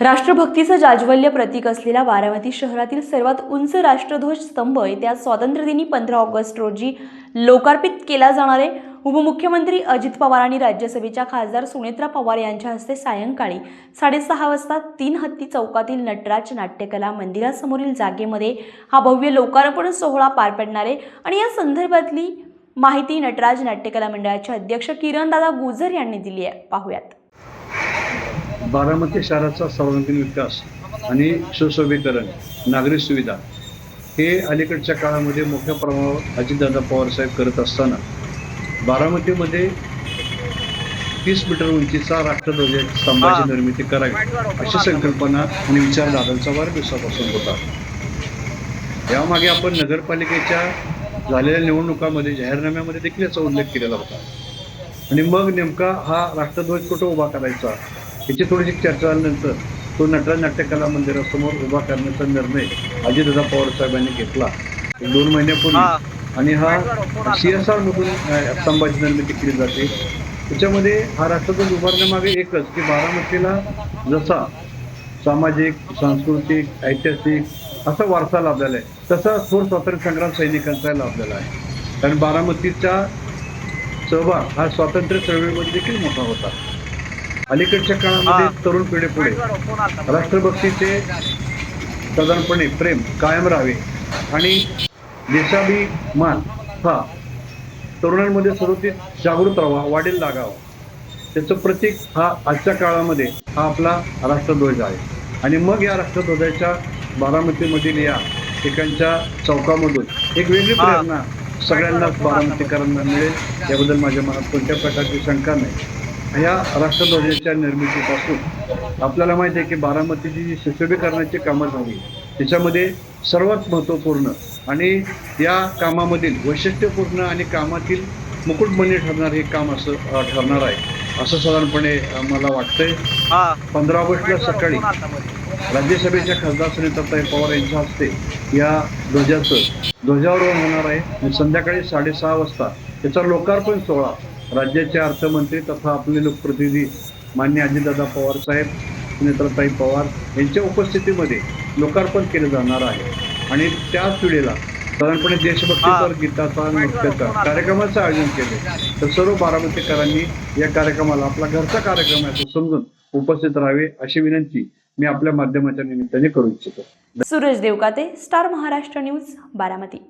राष्ट्रभक्तीचं जाज्वल्य प्रतीक असलेला बारामती शहरातील सर्वात उंच राष्ट्रध्वज स्तंभ येत्या स्वातंत्र्यदिनी पंधरा ऑगस्ट रोजी लोकार्पित केला जाणार आहे. उपमुख्यमंत्री अजित पवार आणि राज्यसभेच्या खासदार सुनेत्रा पवार यांच्या हस्ते सायंकाळी साडेसहा वाजता तीन हत्ती चौकातील नटराज नाट्यकला मंदिरासमोरील जागेमध्ये हा भव्य लोकार्पण सोहळा पार पडणार आहे. आणि या संदर्भातली माहिती नटराज नाट्यकला मंडळाचे अध्यक्ष किरणदादा गुजर यांनी दिली आहे. पाहूयात. बारामती शहराचा सर्वांगीण विकास आणि सुशोभीकरण नागरी सुविधा हे अलीकडच्या काळामध्ये मोठ्या प्रमाणावर अजितदादा पवारसाहेब करत असताना बारामतीमध्ये तीस मीटर उंचीचा राष्ट्रध्वज स्तंभाची निर्मिती करावी अशी संकल्पना आणि विचार दादांचा वाढदिवसापासून होता. यामागे आपण नगरपालिकेच्या झालेल्या निवडणुकामध्ये जाहीरनाम्यामध्ये देखील याचा उल्लेख केलेला होता. आणि मग नेमका हा राष्ट्रध्वज कुठं उभा करायचा? याची थोडीशी चर्चा झाल्यानंतर तो नटराज नाट्यकला मंदिरासमोर उभा करण्याचा निर्णय अजितदादा पवार साहेबांनी घेतला. दोन महिन्यापूर्वी आणि हा सी एस आर मधून स्तंभाची निर्मिती केली जाते. त्याच्यामध्ये हा राष्ट्रध्वज उभारण्यामागे एकच की बारामतीला जसा सामाजिक सांस्कृतिक ऐतिहासिक असा वारसा लाभलेला आहे तसा थोर स्वातंत्र्य संग्राम सैनिकांचा लाभलेला आहे. कारण बारामतीचा सहभाग हा स्वातंत्र्य चळवळीमध्ये देखील मोठा होता. अलीकडच्या काळामध्ये तरुण पिढीपुढे राष्ट्रभक्तीचे साधारणपणे प्रेम कायम राहावे आणि देशाभिमान हा तरुणांमध्ये सर्वोच्च जागृत राहावा वाढील लागावा. त्याचं प्रतीक हा आजच्या काळामध्ये हा आपला राष्ट्रध्वज आहे. आणि मग या राष्ट्रध्वजाच्या बारामतीमधील या ठिकाणच्या चौकामधून एक वेगळी प्रेरणा सगळ्यांनाच बारामतीकरांना मिळेल. याबद्दल माझ्या मनात कोणत्या प्रकारची शंका नाही. या राष्ट्रध्वजाच्या निर्मितीपासून आपल्याला माहिती आहे की बारामतीची जी सुशोभीकरणाची कामं झाली त्याच्यामध्ये सर्वात महत्त्वपूर्ण आणि या कामामधील वैशिष्ट्यपूर्ण आणि कामातील मुकुटमणी ठरणार हे काम असं ठरणार आहे असं साधारणपणे मला वाटतंय. पंधरा ऑगस्टला सकाळी राज्यसभेच्या खासदार सुनीताताई पवार यांच्या हस्ते या ध्वजाचं ध्वजारोहण होणार आहे आणि संध्याकाळी साडेसहा वाजता त्याचा लोकार्पण सोहळा राज्याचे अर्थमंत्री तथा आपले लोकप्रतिनिधी मान्य अजितदादा पवार साहेब सुनेत्राताई पवार यांच्या उपस्थितीमध्ये लोकार्पण केलं जाणार आहे. आणि त्याच वेळेला साधारणपणे देशभक्तीपर गीताचा नृत्याचा कार्यक्रमाचं आयोजन केले. तर सर्व बारामतीकरांनी या कार्यक्रमाला आपला घरचा कार्यक्रम आहे असं समजून उपस्थित राहावे अशी विनंती मी आपल्या माध्यमाच्या निमित्ताने करू इच्छितो. Suraj Devkate star Maharashtra news Baramati.